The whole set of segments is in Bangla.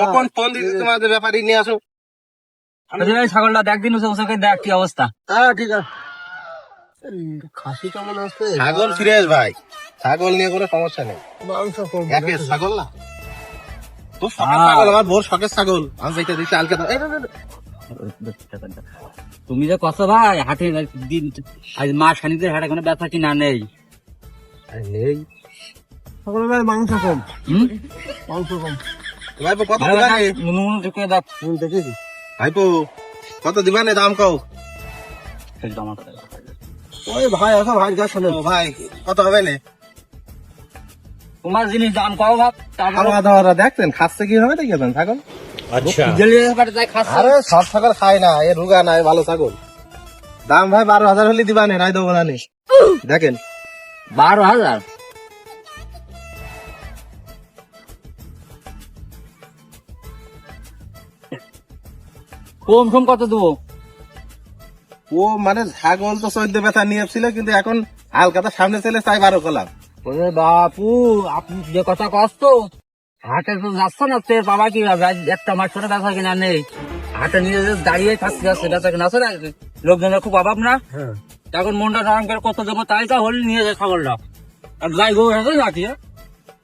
কখন ফোন দিতে তোমাদের ব্যাপারী নিয়ে আসো? ছাগলটা দেখ দিন ওকে দেখ কি অবস্থা। হ্যাঁ ঠিক আছে। খাসি কেমন আছে? ছাগল ফিরেস ভাই। ছাগল নিয়ে কোনো সমস্যা নেই। মাংস কম একে ছাগল না। তোর শখের ছাগল আমার বোর শখের ছাগল। আমি যেটা দিচ্ছি আলকে। তুমি যে কত ভাই হাটে দিন আজ মাস খানিতে হাটে কোনো ব্যথা কি না নেই? নেই। ভাই মাংস কম। হুম? মাংস কম। ভাইপো কত দিবা না? নুন ঢুকে তুমি দেখেছি। ভাইপো কত দিবা নে দাম কও ওই ভাই আসো ভাই যা শোনেন। ও ভাই কত হবে নে। তোমার জিনিস দাম কও ভাব খাওয়া দাওয়া দেখছেন খাচ্ছে কি হবে দেখেছেন ছাগল? আরে সব ছাগল খায় না এ রুগা না ভালো ছাগল। দাম ভাই বারো হাজার হলে দিবা নে নাই দেবো দেখেন। বারো হাজার? কম কম কত দেবো? ও মানে ছাগল তো চোদ্দ ব্যথা নিয়ে এসেছিল কিন্তু এখন হালকাতা সামনে চলে তাই বারো কলাম ওরে বাপু আপনি যে কথা কষ্ট হাটে তো যাচ্ছ না তের বাবা কি ভাবে? একটা মাস করে ব্যথা কিনা নেই। হাটে নিজে যে দাঁড়িয়ে থাকতে যাচ্ছে ব্যথা কিনা আছে না। লোকজনের খুব অভাব না? হ্যাঁ। এখন মনটা নরম করে কত দেবো তাই তো হলে নিয়ে যায় ছাগলটা। আর যাই গো নাকি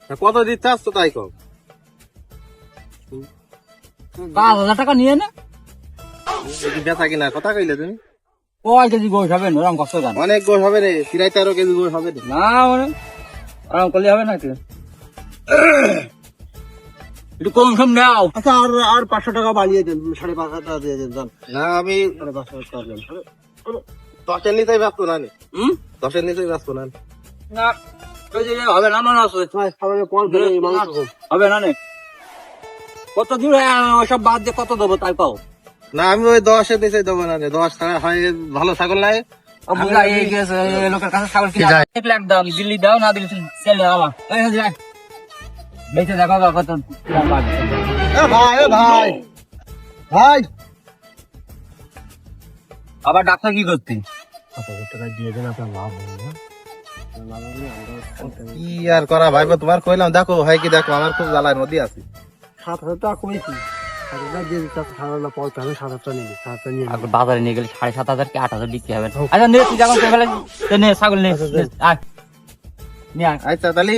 তা কত দিতে আসতো তাই কম পাঁচ হাজার টাকা নিয়ে না। ব্যথা কিনা কথা কইলে তুমি? কয় কেজি গোস হবে ওরকম কষ্ট অনেক গোস হবে রে তেরো কেজি গোস হবে রে। না মানে করলে হবে নাকি? একটু কম সম নাও। আচ্ছা আর আর পাঁচশো টাকা বাড়িয়ে দেন সাড়ে পাঁচ হাজার টাকা দিয়ে দেন যান। না আমি সাড়ে পাঁচশো টাকা দেন দশের নিচেই ব্যস্ত না নে হুম? দশের ব্যস্ত না না হবে না মনে কম। হবে না নে? কত দূর ওসব বাদ দিয়ে কত দেবো তাই পাও না আমি ওই দশের নিচেই দেবো না দশ টাকা হয় ভালো ছাগল নাই। বুঝা এই গেছে এই লোকের কাছে ছাগল কিনা এক লাখ দাম দিল্লি দাও না দিল্লি সেল আমার এই হয়ে যায় বেঁচে দেখো বা কত? দাম পাবে। এ ভাই। ভাই। ভাই আবার ডাক্তার কি করতে? সাত হাজার টাকা দিয়ে দেন আপনার লাভ হবে না লাভ হলে আমরা কি আর করা ভাইপো তোমার কইলাম দেখো হয় কি দেখো আমার খুব জ্বালায় নদী আছি। সাত হাজার টাকা কমেছি সাত হাজার দিয়ে দিতে সাত হাজার পড়তে হবে সাত হাজার টাকা সাত হাজার নিয়ে আর বাজারে নিয়ে গেলে সাড়ে সাত হাজার কি আট হাজার বিক্রি হবে? আচ্ছা নে তুই যখন ফেলে নে ছাগল নে নে, নিয়ে আচ্ছা তাহলে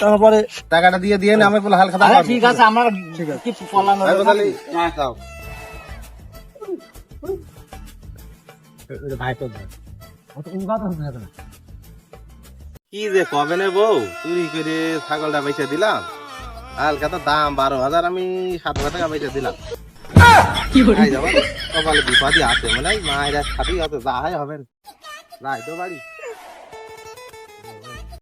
তারপরে টাকাটা দিয়ে দিয়ে আমি বলে হালকা ঠিক আছে আমরা ঠিক আছে। কি বললাম না? ভাইপো তাহলে হ্যাঁ। দাও। ভাই তো কি যে কবে নে বউ চুরি করে ছাগলটা বেচে দিলাম। হালকা তো দাম বারো হাজার আমি সাত হাজার টাকা বেঁচে দিলাম। কপালে বিপদই আছে মানে মায়ের সাথেই আছে যা হয় হবে না। যাই তো বাড়ি।